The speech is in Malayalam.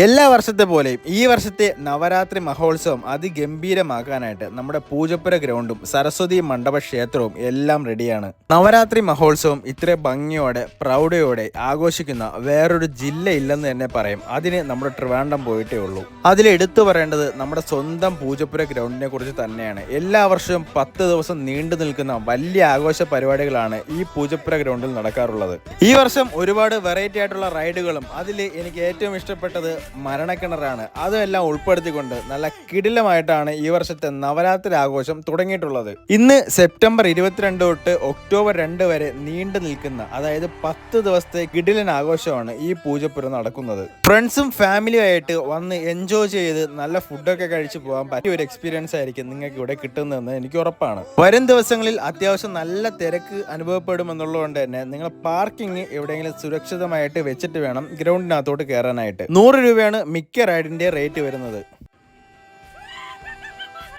എല്ലാ വർഷത്തെ പോലെയും ഈ വർഷത്തെ നവരാത്രി മഹോത്സവം അതിഗംഭീരമാക്കാനായിട്ട് നമ്മുടെ പൂജപ്പുര ഗ്രൗണ്ടും സരസ്വതി മണ്ഡപ ക്ഷേത്രവും എല്ലാം റെഡിയാണ് നവരാത്രി മഹോത്സവം ഇത്ര ഭംഗിയോടെ പ്രൗഢയോടെ ആഘോഷിക്കുന്ന വേറൊരു ജില്ല ഇല്ലെന്ന് തന്നെ പറയും. അതിന് നമ്മുടെ ട്രിവാൻഡം പോയിട്ടേ ഉള്ളൂ. അതിൽ എടുത്തു പറയേണ്ടത് നമ്മുടെ സ്വന്തം പൂജപ്പുര ഗ്രൗണ്ടിനെ കുറിച്ച് തന്നെയാണ്. എല്ലാ വർഷവും പത്ത് ദിവസം നീണ്ടു നിൽക്കുന്ന വലിയ ആഘോഷ പരിപാടികളാണ് ഈ പൂജപ്പുര ഗ്രൗണ്ടിൽ നടക്കാറുള്ളത്. ഈ വർഷം ഒരുപാട് വെറൈറ്റി ആയിട്ടുള്ള റൈഡുകളും അതിൽ എനിക്ക് ഏറ്റവും ഇഷ്ടപ്പെട്ടത് മരണക്കിണറാണ്. അതുമെല്ലാം ഉൾപ്പെടുത്തിക്കൊണ്ട് നല്ല കിടിലമായിട്ടാണ് ഈ വർഷത്തെ നവരാത്രി ആഘോഷം തുടങ്ങിയിട്ടുള്ളത്. ഇന്ന് സെപ്റ്റംബർ ഇരുപത്തിരണ്ട് തൊട്ട് ഒക്ടോബർ രണ്ട് വരെ നീണ്ടു നിൽക്കുന്ന അതായത് പത്ത് ദിവസത്തെ കിടിലൻ ആഘോഷമാണ് ഈ പൂജപ്പുരം നടക്കുന്നത്. ഫ്രണ്ട്സും ഫാമിലിയും ആയിട്ട് വന്ന് എൻജോയ് ചെയ്ത് നല്ല ഫുഡൊക്കെ കഴിച്ചു പോകാൻ പറ്റിയ ഒരു എക്സ്പീരിയൻസ് ആയിരിക്കും നിങ്ങൾക്ക് ഇവിടെ കിട്ടുന്നതെന്ന് എനിക്ക് ഉറപ്പാണ്. വരും ദിവസങ്ങളിൽ അത്യാവശ്യം നല്ല തിരക്ക് അനുഭവപ്പെടുമെന്നുള്ളതുകൊണ്ട് തന്നെ നിങ്ങൾ പാർക്കിംഗ് എവിടെയെങ്കിലും സുരക്ഷിതമായിട്ട് വെച്ചിട്ട് വേണം ഗ്രൗണ്ടിനകത്തോട്ട് കയറാനായിട്ട്. നൂറ് രൂപയാണ് മിക്ക റൈഡിന്റെ റേറ്റ് വരുന്നത്.